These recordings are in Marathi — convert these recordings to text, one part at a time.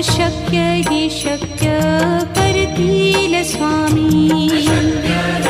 अशक्य हि शक्य परतील स्वामी।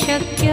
शक्ति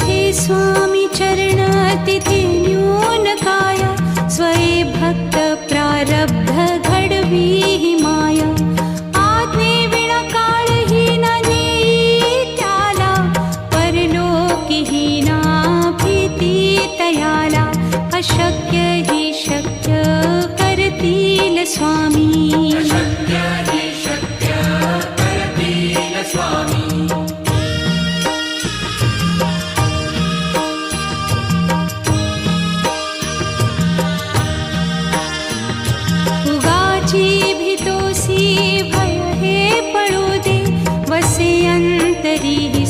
स्वामी चरणातिथिन्यूनकाय स्वये भक्त प्रारब्ध घडवी माया। आत्मकाल हिना ना परलोकिहीनाप्रीति तयाला अशक्य हि शक्य करतील स्वामी।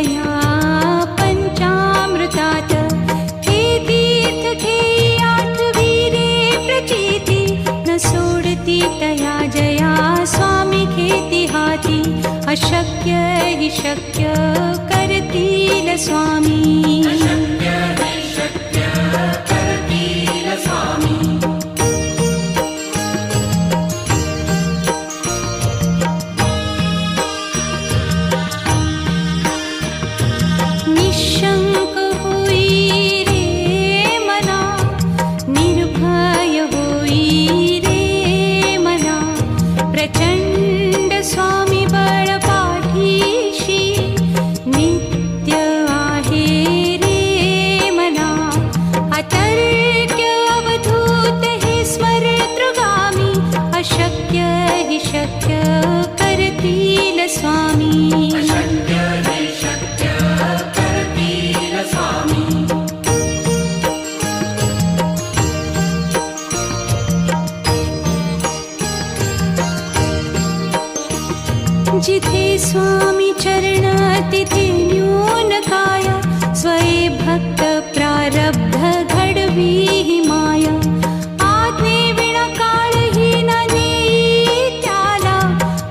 या पंचामृतात। हे तीर्थ घेई आठवी रे प्रचिती न सोडती तया जया स्वामी घेती हाती। अशक्य हि शक्य करतील स्वामी स्वामी चरणातिथि चरणातिथिन्यूनकाय स्वये भक्त प्रारब्ध घडवीः माया। आत्मेवणकालहीना नीत्याला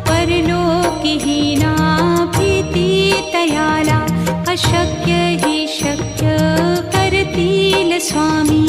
परलोकिहीनाप्रति तयाला अशक्य हि शक्य करतील स्वामी।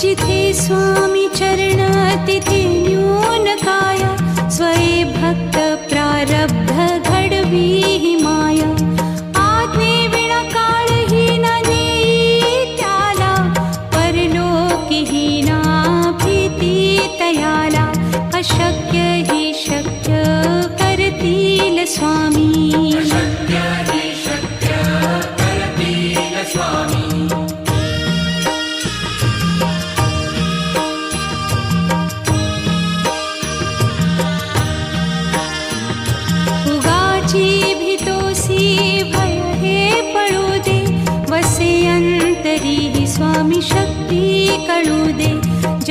जिथे स्वामी चरणातिथिन्यूनकाय स्वये भक्त प्रारब्ध घडवी माया। आत्मीणा नीत्याला परलोकहीनाप्रति तयाला अशक्य हि शक्य स्वामी।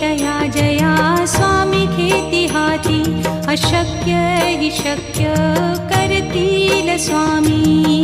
तया जया स्वामी घेती हाती अशक्य हि शक्य करतील स्वामी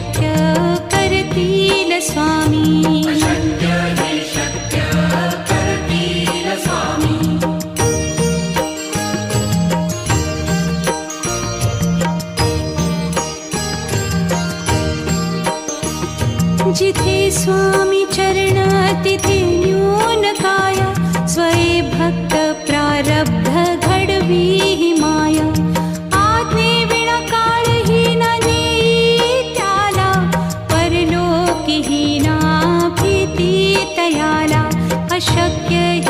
रक्षा करतील स्वामी? अच्छा, अशक्य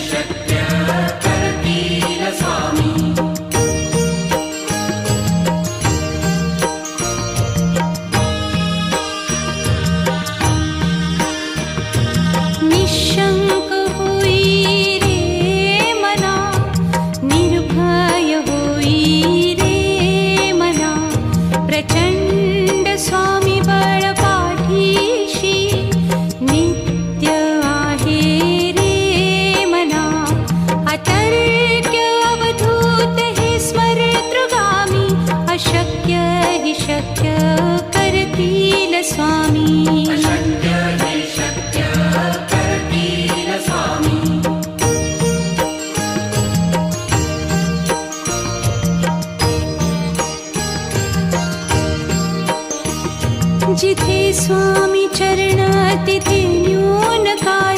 जिथे स्वामी चरण तिथे न्यून काय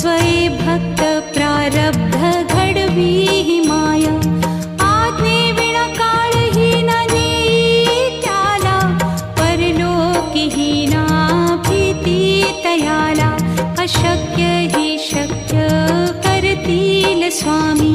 स्वये भक्त प्रारब्ध घडवी हि माया। आज्ञे विणा काळही न नेई त्याला परलोकी हि ना अशक्य हि शक्य करतील स्वामी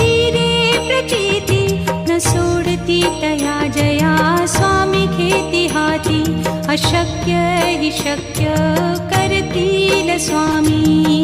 ीरे प्रचेति। न सोडति तया जया स्वामी खेति हाति। अशक्य हि शक्य करतील स्वामी।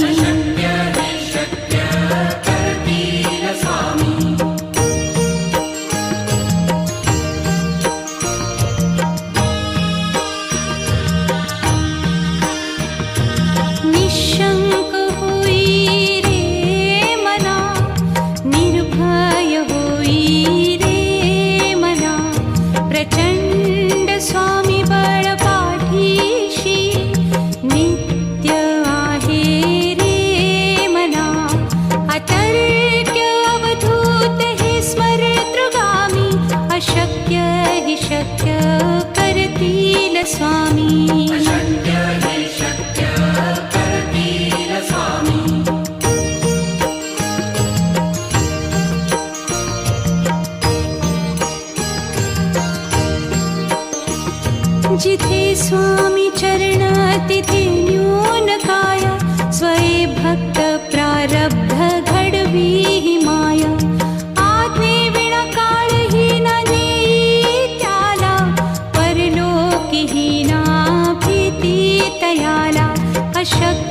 स्वामी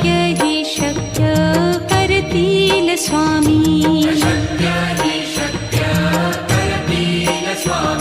य शक्त्य भरतील स्वामी स्वामी